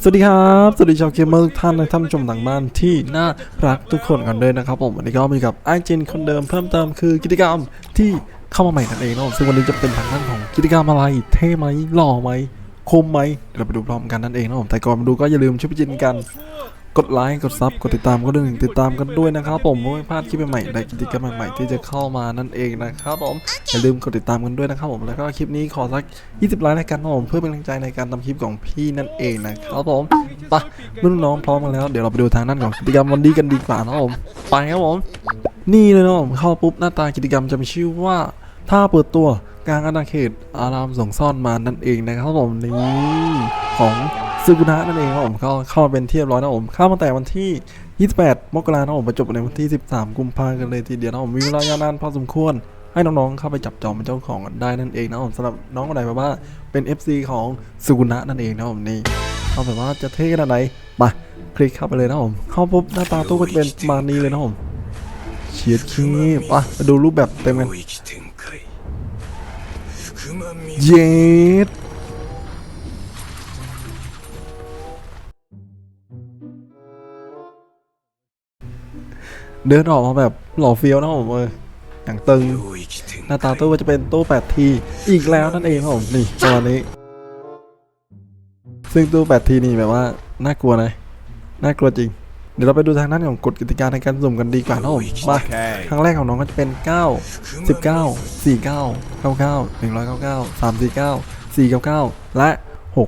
สวัสดีครับ สวัสดีชาวเกมเมอร์ทุกท่านและท่านผู้ชมต่างบ้านที่น่ารักทุกคนกันด้วยนะครับผมวันนี้ก็มีกับไอจินคนเดิมเพิ่มเติมคือกิจกรรมที่เข้ามาใหม่นั่นเองนะซึ่งวันนี้จะเป็นทางด้านของกิจกรรมอะไรเท่ไหมหล่อไหมคมไหมเดี๋ยวเราไปดูพร้อมกันนั่นเองนะผมแต่ก่อนมาดูก็อย่าลืมช่วยพิจินกัน กดไลค์กดซับกดติดตามก็ด้วยหนึ่งติดตามกันด้วยนะครับ ผมเพื่อไม่พลาดคลิปใหม่ๆและกิจกรรมใหม่ๆที่จะเข้ามานั่นเองนะครับผมอย่าลืมกดติดตามกันด้วยนะครับผมแล้วก็คลิปนี้ขอสัก 20 ไลค์ในการครับผมเพื่อเป็นกำลังใจในการทำคลิปของพี่นั่นเองนะครับผมไปเมื่อน้องพร้อมกันแล้วเดี๋ยวเราไปดูทางด้านของกิจกรรมวันนี้กันดีกว่านะครับผมไปครับผมนี่เลยนะผมเข้าปุ๊บหน้าตากิจกรรมจะมีชื่อว่าถ้าเปิดตัวกลางอาณาเขตอารามส่งซ่อนมานั่นเองนะครับผมนี่ของ ซูกุระนั่นเองครับผมก็เข้ามาเป็นเทียบร้อยนะผมเข้ามาแต่วันที่ 28 มกราคมนะผมประจบในวันที่ 13 กุมภาพันธ์กันเลยทีเดียวนะผมมีเวลายาวนานพอสมควรให้น้องๆเข้าไปจับจองเป็นเจ้าของได้นั่นเองนะผมสำหรับน้องคนไหนแบบว่าเป็น FC ของซูกุระนั่นเองนะผมนี่เอาแบบว่าจะเท่ขนาดไหนมาคลิกเข้าไปเลยนะผมเข้าปุ๊บหน้าตาตู้ก็จะเป็นมานีเลยนะผมเฉียดคีปะไปดูรูปแบบเต็มกันเย็ด เดินออกมาแบบหล่อเฟี้ยวนะผมเอออย่างตึงหน้าตาตู้ก็จะเป็นตู้8ทีอีกแล้วนั่นเองครัผมนี่ตอนนี้ ซึ่งตู้8ทีนี่แบบว่าน่ากลัวนะน่ากลัวจริง เดี๋ยวเราไปดูทางนั้นของกฎกติกาในการสุ่มกันดีกว่านะผมมาครั้งแรกของน้องก็จะเป็น 9 19 49 99 199 349 499 และ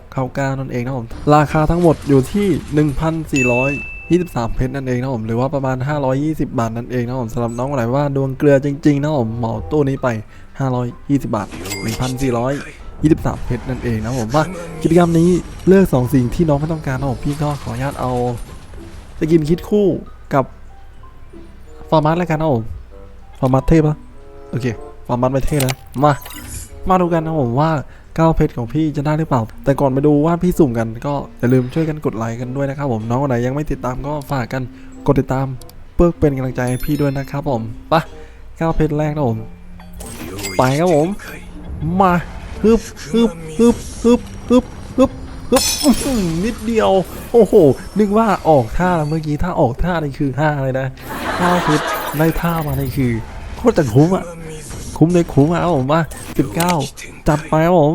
699 นั่นเองนะผมราคาทั้งหมดอยู่ที่ 1,400 23 เพชรนั่นเองนะผมหรือว่าประมาณ 520 บาทนั่นเองนะผมสำหรับน้องคนไหนว่าดวงเกลือจริงๆนะผมเหมาตู้นี้ไป 520 บาท 1,423 เพชรนั่นเองนะผมว่ากิจกรรมนี้เลือก 2 สิ่งที่น้องไม่ต้องการนะผมพี่ก็ขออนุญาตเอาสกินคิดคู่กับฟอร์มัตแล้วกันนะผมฟอร์มัตเทพปะโอเคฟอร์มัตไม่เท่แล้วมามาดูกันนะผมว่า ก้าเพชรของพี่จะได้หรือเปล่า แต่ก่อนไปดูว่าพี่สุ่มกันก็อย่าลืมช่วยกันกดไลค์กันด้วยนะครับผมน้องคนไหนยังไม่ติดตามก็ฝากกันกดติดตามเพื่อเป็นกำลังใจให้พี่ด้วยนะครับผมไปะก้าเพชรแรกนะผมไปครับผม มาฮึบฮึบฮึบฮึบฮึบฮึบฮึบนิดเดียว โอ้โห นึกว่าออกท่าเมื่อกี้ถ้าออกท่านี่คือห้าเลยนะก้าเพชรได้ท่ามานี่คือโคตรจะคุ้มอะ คุ้มเลยคุ้มอะครับผมว่า19จัดไปครับผม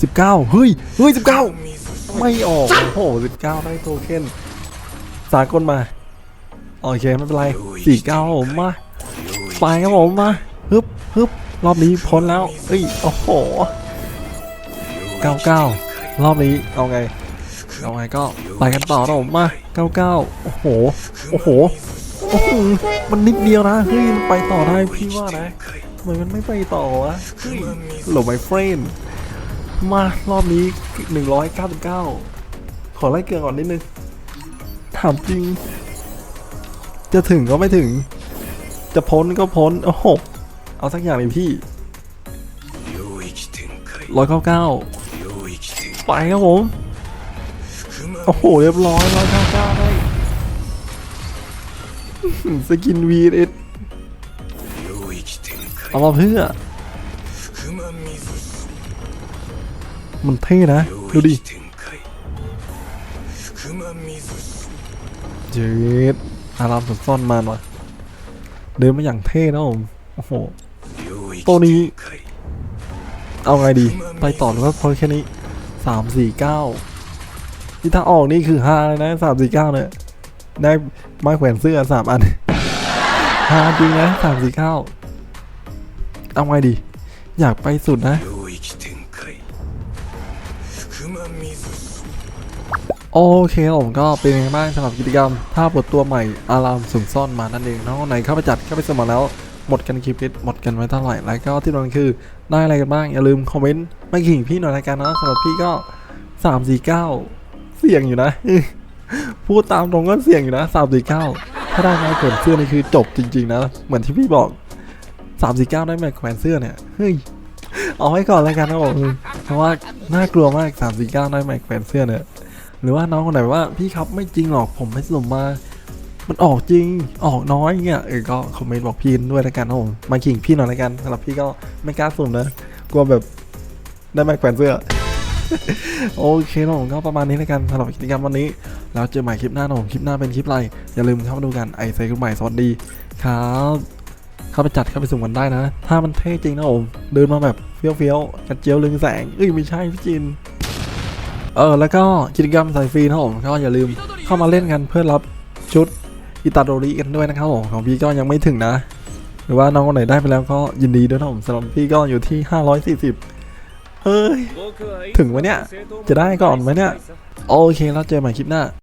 19เฮ้ยเฮ้ย19ไม่ออก โอ้โห19ได้โทเค็นสากลมา โอเคไม่เป็นไร49ครับผมมาไปครับผมมาฮึบฮึบรอบนี้พ้นแล้วเอ้ยโอ้โห99รอบนี้เอาไงเอาไงก็ไปกันต่อนะผมมา99โอ้โหโอ้โหโอ้โหมันนิดเดียวนะเฮ้ยมันไปต่อได้พี่ว่านะ ทำไมมันไม่ไปต่อวะหลบไมเฟรนมารอบนี้ 199 ขอไล่เกลือก่อนนิดนึง ถามจริง จะถึงก็ไม่ถึง จะพ้นก็พ้น โอ้โห เอาสักอย่างเลยพี่ร้อยเก้าเก้าไปครับผม โอ้โห เรียบร้อยร้อยเก้าเก้าได้สกินวีเอส เอามาเพื่อ มันเท่นะ ดูดิเจดอารามสุดซ่อนมานว่ะ เดินมาอย่างเท่นะผม โอ้โห ตัวนี้ เอาไงดี ไปต่อหรือว่าพอแค่นี้สามสี่เก้าที่ถ้าออกนี่คือฮาเลยนะสามสี่เก้าเนี่ย ได้ไม้แขวนเสื้อสามอันฮาจริงนะสามสี่เก้า เอไงดี อยากไปสุดนะ โอเคผมก็เป็นยังไงบ้างสำหรับกิจกรรมถ้าบทตัวใหม่ อารามสุงซ่อนมานั่นเองน้องไหนเข้าไปจัดเข้าไปสมัครแล้วหมดกันคลิปนี้หมดกันไว้เท่าไหร่แล้วก็ที่นอนคือได้อะไรกันบ้าง อย่าลืมคอมเมนต์ไม่ขิงพี่หน่อยละกันนะสำหรับพี่ก็สามสี่เก้าเสี่ยงอยู่นะ พูดตามตรงก็เสี่ยงอยู่นะสามสี่เก้าถ้าได้ไม่ผลเสื้อนี่คือจบจริง ๆ นะ เหมือนที่พี่บอก สามสี่เก้าได้ไม้แขวนเสื้อเนี่ย เฮ้ย เอาไว้ก่อนรายการนะบอกเพราะว่าน่ากลัวมากสามสี่เก้าได้ไม้แขวนเสื้อเนี่ย หรือว่าน้องคนไหนว่าพี่ครับไม่จริงหรอกผมไม่สมมา มันออกจริง ออกน้อยเงี้ย เออ ก็คอมเมนต์บอกพี่ด้วยแล้วกันนะผม มาขิงพี่หน่อยแล้วกันสำหรับพี่ก็ไม่กล้าสุ่มนะ กลัวแบบได้ไม้แขวนเสื้อโอเคนะผมก็ประมาณนี้แล้วกันสำหรับกิจกรรมวันนี้ แล้วเจอใหม่คลิปหน้านะผมคลิปหน้าเป็นคลิปอะไร อย่าลืมเข้ามาดูกันไอเซคุณใหม่สวัสดีครับ เข้าไปจัดเข้าไปสุ่มกันได้นะ ถ้ามันเท่จริงนะผมเดินมาแบบเฟี้ยวๆกระเจียวเรืองแสงเอ้ยไม่ใช่พี่จินเออแล้วก็กิจกรรมสายฟรีนะผมก็อย่าลืมเข้ามาเล่นกันเพื่อรับชุดอิตาโดริกันด้วยนะครับผมของพี่ก็ยังไม่ถึงนะ หรือว่าน้องคนไหนได้ไปแล้วก็ยินดีด้วยนะผมสำหรับพี่ก็อยู่ที่ 540เฮ้ยถึงวะเนี่ยจะได้ก่อนไหมเนี่ยโอเคแล้วเจอใหม่คลิปหน้า